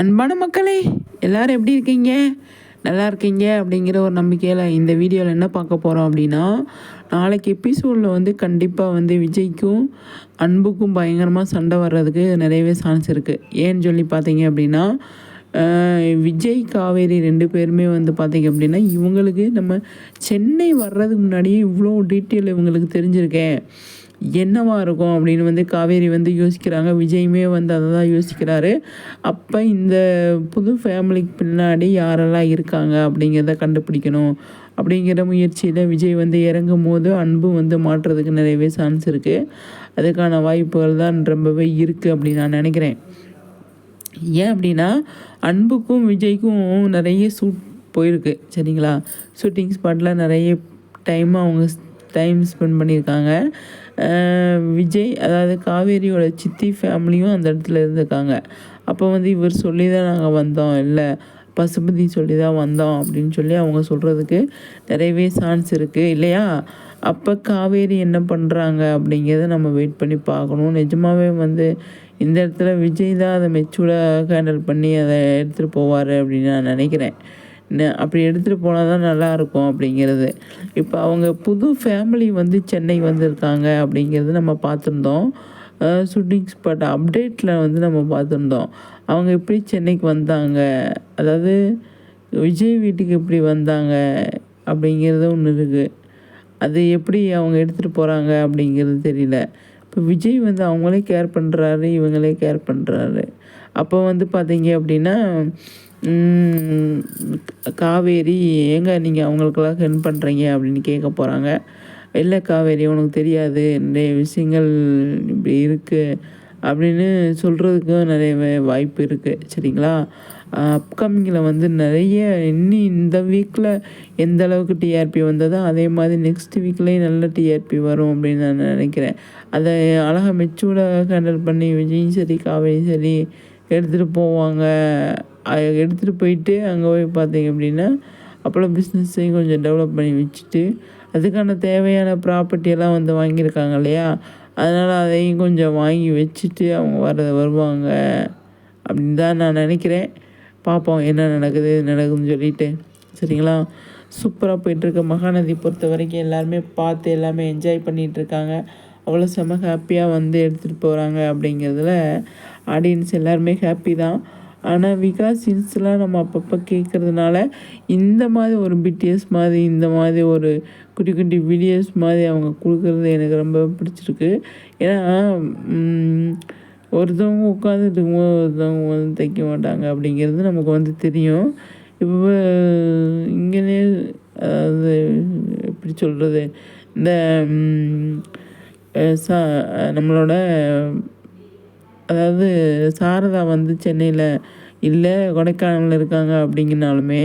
அன்பான மக்களே எல்லோரும் எப்படி இருக்கீங்க? நல்லா இருக்கீங்க அப்படிங்கிற ஒரு நம்பிக்கையில் இந்த வீடியோவில் என்ன பார்க்க போகிறோம் அப்படின்னா நாளைக்கு எபிசோடில் வந்து கண்டிப்பாக வந்து விஜய்க்கும் அன்புக்கும் பயங்கரமாக சண்டை வர்றதுக்கு நிறையவே சான்ஸ் இருக்குது ஏன்னு சொல்லி பார்த்தீங்க அப்படின்னா விஜய் காவேரி ரெண்டு பேருமே வந்து பார்த்திங்க அப்படின்னா இவங்களுக்கு நம்ம சென்னை வர்றதுக்கு முன்னாடியே இவ்வளோ டீட்டெயில் இவங்களுக்கு தெரிஞ்சிருக்கேன் என்னவாக இருக்கும் அப்படின்னு வந்து காவேரி வந்து யோசிக்கிறாங்க. விஜயுமே வந்து அதை தான் யோசிக்கிறாரு. அப்போ இந்த புது ஃபேமிலிக்கு பின்னாடி யாரெல்லாம் இருக்காங்க அப்படிங்கிறத கண்டுபிடிக்கணும். அப்படிங்கிற முயற்சியில் விஜய் வந்து இறங்கும் போது அன்பு வந்து மாற்றுறதுக்கு நிறையவே சான்ஸ் இருக்குது அதுக்கான வாய்ப்புகள் தான் ரொம்பவே இருக்குது அப்படின்னு நான் நினைக்கிறேன். ஏன் அப்படின்னா அன்புக்கும் விஜய்க்கும் நிறைய சூட் போயிருக்கு. சரிங்களா? ஷூட்டிங் ஸ்பாட்டில் நிறைய டைம் அவங்க டைம் ஸ்பெண்ட் பண்ணியிருக்காங்க. விஜய் அதாவது காவேரியோட சித்தி ஃபேமிலியும் அந்த இடத்துல இருந்திருக்காங்க. அப்போ வந்து இவர் சொல்லி தான் நாங்கள் வந்தோம் இல்லை. பசுபதி சொல்லி தான் வந்தோம் அப்படின்னு சொல்லி அவங்க சொல்கிறதுக்கு நிறையவே சான்ஸ் இருக்குது இல்லையா? அப்போ காவேரி என்ன பண்ணுறாங்க அப்படிங்கிறத நம்ம வெயிட் பண்ணி பார்க்கணும். நிஜமாவே வந்து இந்த இடத்துல விஜய் தான் அதை மெச்சூர்டாக ஹேண்டில் பண்ணி அதை எடுத்துகிட்டு போவார் அப்படின்னு நான் நினைக்கிறேன். அப்படி எடுத்துகிட்டு போனால் தான் நல்லாயிருக்கும் அப்படிங்கிறது. இப்போ அவங்க புது ஃபேமிலி வந்து சென்னை வந்திருக்காங்க அப்படிங்கிறது நம்ம பார்த்துருந்தோம். ஷூட்டிங் ஸ்பாட் அப்டேட்டில் வந்து நம்ம பார்த்துருந்தோம். அவங்க எப்படி சென்னைக்கு வந்தாங்க? அதாவது விஜய் வீட்டுக்கு எப்படி வந்தாங்க? அப்படிங்கிறது ஒன்று இருக்குது அது எப்படி அவங்க எடுத்துகிட்டு போகிறாங்க அப்படிங்கிறது தெரியல. இப்போ விஜய் வந்து அவங்களே கேர் பண்ணுறாரு இவங்களே கேர் பண்ணுறாரு அப்போ வந்து பார்த்தீங்க அப்படின்னா காவேரி ஏங்க நீங்கள் அவங்களுக்கெல்லாம் ஹெல்ப் பண்ணுறீங்க அப்படின்னு கேட்க போகிறாங்க இல்லை காவேரி உனக்கு தெரியாது நிறைய விஷயங்கள் இப்படி இருக்குது அப்படின்னு சொல்கிறதுக்கும் நிறைய வாய்ப்பு இருக்குது சரிங்களா? அப்கமிங்கில் வந்து நிறைய இன்னும் இந்த வீக்கில் எந்த அளவுக்கு டிஆர்பி வந்ததோ அதே மாதிரி நெக்ஸ்ட் வீக்லேயும் நல்ல டிஆர்பி வரும் அப்படின்னு நான் நினைக்கிறேன். அதை அழகாக மெச்சூர்டாக ஹேண்டில் பண்ணி விஜயும் சரி காவேரியும் சரி எடுத்துகிட்டு போவாங்க. எடுத்துகிட்டு போயிட்டு அங்கே போய் பார்த்தீங்க அப்படின்னா அப்போல்லாம் பிஸ்னஸையும் கொஞ்சம் டெவலப் பண்ணி வச்சுட்டு அதுக்கான தேவையான ப்ராப்பர்ட்டி எல்லாம் வந்து வாங்கியிருக்காங்க இல்லையா? அதனால் அதையும் கொஞ்சம் வாங்கி வச்சுட்டு அவங்க வர வருவாங்க. அப்படின்னு தான் நான் நினைக்கிறேன். பார்ப்போம் என்ன நடக்குது நடக்குதுன்னு சொல்லிட்டு. சரிங்களா? சூப்பராக போயிட்டுருக்க. மகாநதி பொறுத்த வரைக்கும் எல்லாருமே பார்த்து எல்லாமே என்ஜாய் பண்ணிகிட்ருக்காங்க அவ்வளோ செம ஹாப்பியாக வந்து எடுத்துகிட்டு போகிறாங்க அப்படிங்கிறதுல ஆடியன்ஸ் எல்லாருமே ஹாப்பி தான். ஆனால் விகாஸ் சீன்ஸ்லாம் நம்ம அப்பப்போ கேட்குறதுனால இந்த மாதிரி ஒரு பிடிஎஸ் மாதிரி இந்த மாதிரி ஒரு குட்டி குட்டி வீடியோஸ் மாதிரி அவங்க கொடுக்குறது எனக்கு ரொம்ப பிடிச்சிருக்கு. ஏன்னா ஒருத்தவங்க உட்காந்துட்டு இருக்கும்போது ஒருத்தவங்க வந்து தைக்க மாட்டாங்க அப்படிங்கிறது நமக்கு வந்து தெரியும். இப்போ இங்கேயே அதாவது எப்படி சொல்கிறது இந்த சா நம்மளோட அதாவது சாரதா வந்து சென்னையில் இல்லை கொடைக்கானலில் இருக்காங்க அப்படிங்கினாலுமே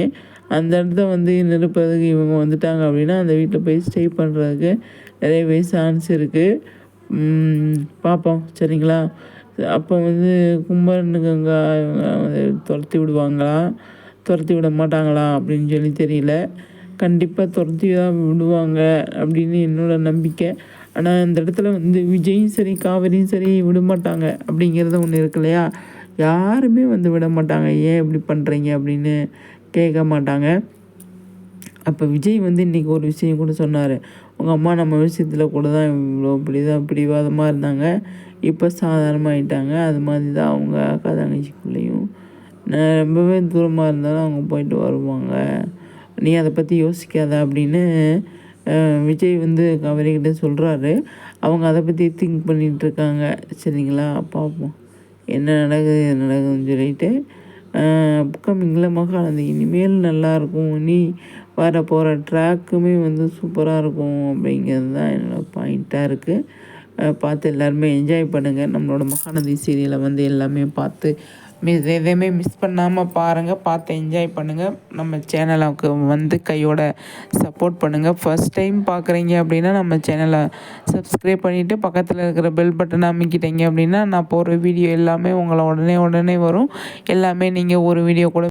அந்த இடத்த வந்து நிரப்புறதுக்கு இவங்க வந்துட்டாங்க அப்படின்னா அந்த வீட்டில் போய் ஸ்டே பண்ணுறதுக்கு நிறையவே சான்ஸ் இருக்குது பார்ப்போம் சரிங்களா? அப்போ வந்து கும்பரனுக்குங்க இவங்க துரத்தி விடுவாங்களா? துரத்தி விட மாட்டாங்களா அப்படின்னு சொல்லி தெரியல. கண்டிப்பாக துரத்தி தான் விடுவாங்க அப்படின்னு என்னோடய நம்பிக்கை. ஆனால் இந்த இடத்துல வந்து விஜயும் சரி காவேரியும் சரி விட மாட்டாங்க அப்படிங்கிறது ஒன்று இருக்கு இல்லையா? யாருமே வந்து விட மாட்டாங்க. ஏன் இப்படி பண்ணுறீங்க அப்படின்னு கேட்க மாட்டாங்க. அப்போ விஜய் வந்து இன்றைக்கி ஒரு விஷயம் கூட சொன்னார். உங்கள் அம்மா நம்ம விஷயத்தில் கூட தான் இவ்வளோ இப்படி தான் பிடிவாதமாக இருந்தாங்க. இப்போ சாதாரணமாகிட்டாங்க அது மாதிரி தான் அவங்க அக்கா தங்கச்சிக்குள்ளேயும். நான் ரொம்பவே தூரமாக இருந்தாலும் அவங்க போயிட்டு வருவாங்க. நீ அதை பற்றி யோசிக்காத அப்படின்னு விஜய் வந்து கவரிக்கிட்ட சொல்கிறாரு அவங்க அதை பற்றி திங்க் பண்ணிகிட்ருக்காங்க சரிங்களா? பார்ப்போம். என்ன நடக்குது என்ன நடக்குதுன்னு சொல்லிட்டு. அப்கமிங்கில் மகாநதி. இனிமேல் நல்லாயிருக்கும் நீ வர போகிற ட்ராக்குமே வந்து சூப்பராக இருக்கும் அப்படிங்கிறது தான் என்னோடய பாயிண்ட்டாக இருக்குது பார்த்து எல்லாருமே என்ஜாய் பண்ணுங்கள் நம்மளோட மகாநதி சீரியலை வந்து எல்லாமே பார்த்து மிஸ் எதையுமே மிஸ் பண்ணாமல் பாருங்கள் பார்த்து என்ஜாய் பண்ணுங்கள் நம்ம சேனலுக்கு வந்து கையோட சப்போர்ட் பண்ணுங்கள் ஃபர்ஸ்ட் டைம் பார்க்குறீங்க அப்படின்னா நம்ம சேனலை சப்ஸ்கிரைப் பண்ணிவிட்டு பக்கத்தில் இருக்கிற பெல் பட்டன் அமைக்கிட்டீங்க அப்படின்னா நான் போகிற வீடியோ எல்லாமே உங்களை உடனே உடனே வரும். எல்லாமே நீங்கள் ஒரு வீடியோ கூட